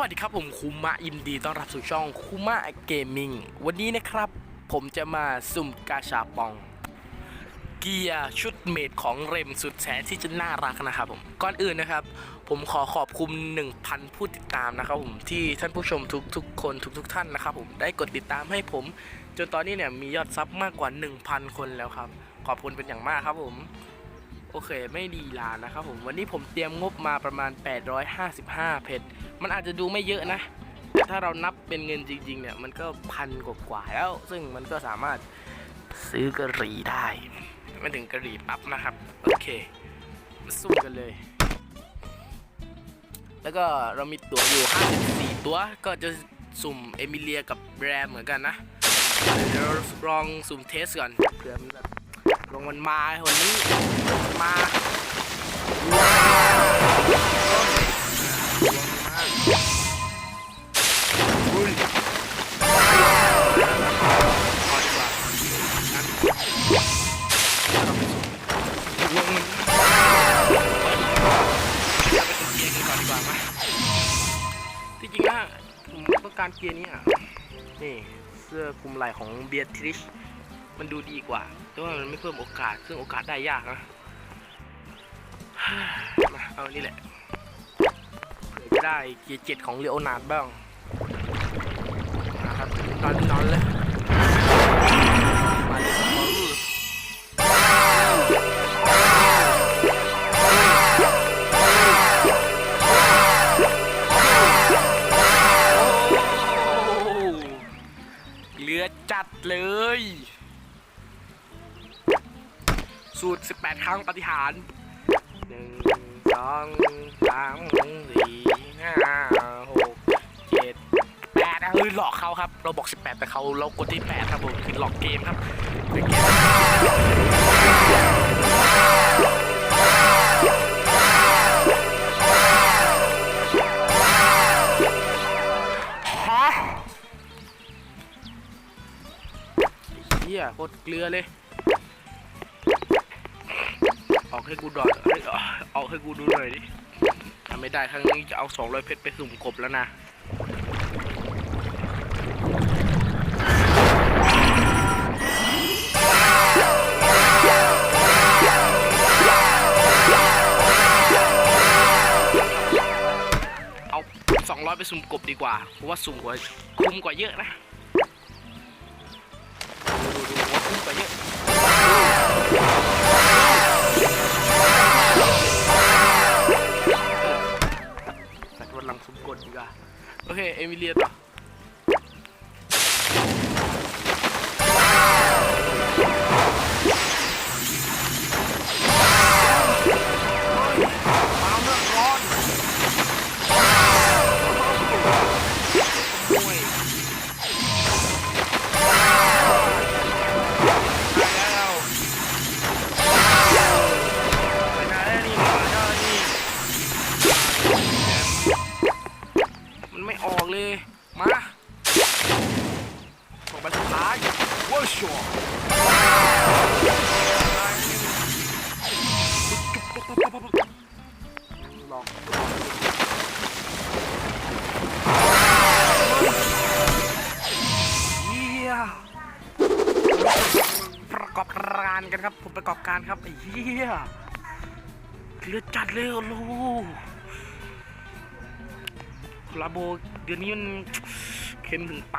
วัสดีครับผมคุมะยินดีต้อนรับสู่ช่องคุมะเกมมิ่งวันนี้นะครับ ผมจะมาสุ่มกาชาปอง เกียร์ชุดเมดของเรมสุดแสนที่จะน่ารักนะครับผมก่อนอื่นนะครับ ผมขอขอบคุณ 1,000 ผู้ติดตามนะครับผมที่ท่านผู้ชมทุกทุกๆคนทุกทุกท่านนะครับผมได้กดติดตามให้ผม จนตอนนี้เนี่ยมียอดซับมากกว่า 1,000 คนแล้วครับ ขอบคุณเป็นอย่างมากครับผม โอเคไม่ดีลานะครับผมวันนี้ผมเตรียมงบมาประมาณ 855 เพชรมันอาจจะดูไม่เยอะนะ แต่ถ้าเรานับเป็นเงินจริง ๆ เนี่ย มันก็พันกว่าๆแล้ว ซึ่งมันก็สามารถซื้อกะหรี่ได้ไม่ถึงกะหรี่ปั๊บนะครับ โอเคมาสู้กันเลย แล้วก็เรามีตั๋วอยู่ 54 ตัวก็จะสุ่มเอมิเลียกับแรมเหมือนกันนะเดี๋ยวลองสุ่มเทสก่อนเผื่อมันแบบลงมันมาคนนี้มาอุ้ยพอดีกว่างั้นนเราไปสุ่ มเกียร์กันก่อนดีกว่ามที่จริงนะผมต้องการเกียร์นี้อะ นี่เสื้อคลุมไหล่ของเบียทริช มันดูดีกว่า แต่ว่ามันไม่เพิ่มโอกาส ซึ่งโอกาสได้ยากนะ มาเอานี่แหละเผื่อจะได้เกียร์เจ็ดของเลโอนาดบ้างนะครับนอนนอนเลยมาเลยครับโอ้โหเหลือจัดเลยสูตร 18 ครั้งปฏิหาร หนึ่งสองสามสี่ห้าหกเจ็ดแปดอะเฮ้ยหลอกเขาครับ เราบอก18แปดแต่เขาเรากดที่8ครับผมคือหลอกเกมครับเป็นเกมฮะไอ้เฮียโคตรเกลือเลย ออกให้กูดอยเอ้ยออกให้กูดูหน่อยดิทำไม่ได้ครั้งนี้จะเอา200เพชรไปสุ่มกบแล้วนะเอา200ไปสุ่มกบดีกว่าเพราะว่าสุ่มกว่าคุ้มกว่าเยอะนะดูดูดูว่าคุ้มกว่าเยอะ โการกันครับ ผมประกอบการครับไอ้เหี้ยเลือจัดเลยโอ้โหลาโบเดือนนี้มันเค็มถึงไต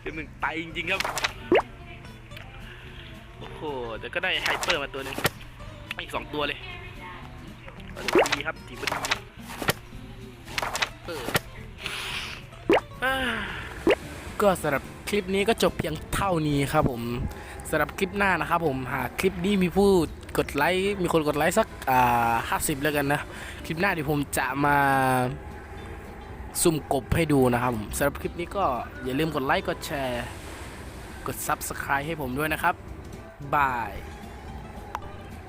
เค็มถึงไตจริงๆครับ โอ้โหแต่ก็ได้ไฮเปอร์มาตัวหนึงอีกสองตัวเลยดีครับถือว่าดี ก็สำหรับคลิปนี้ก็จบเพียงเท่านี้ครับผมสำหรับคลิปหน้านะครับผมหากคลิปนี้มีผู้กดไลค์มีคนกดไลค์สักอ่าห้าสิบแล้วกันนะคลิปหน้าเดี๋ยวผมจะมาซุ่มกบให้ดูนะครับผมสำหรับคลิปนี้ก็อย่าลืมกดไลค์กดแชร์ กด Subscribe ให้ผมด้วยนะครับบาย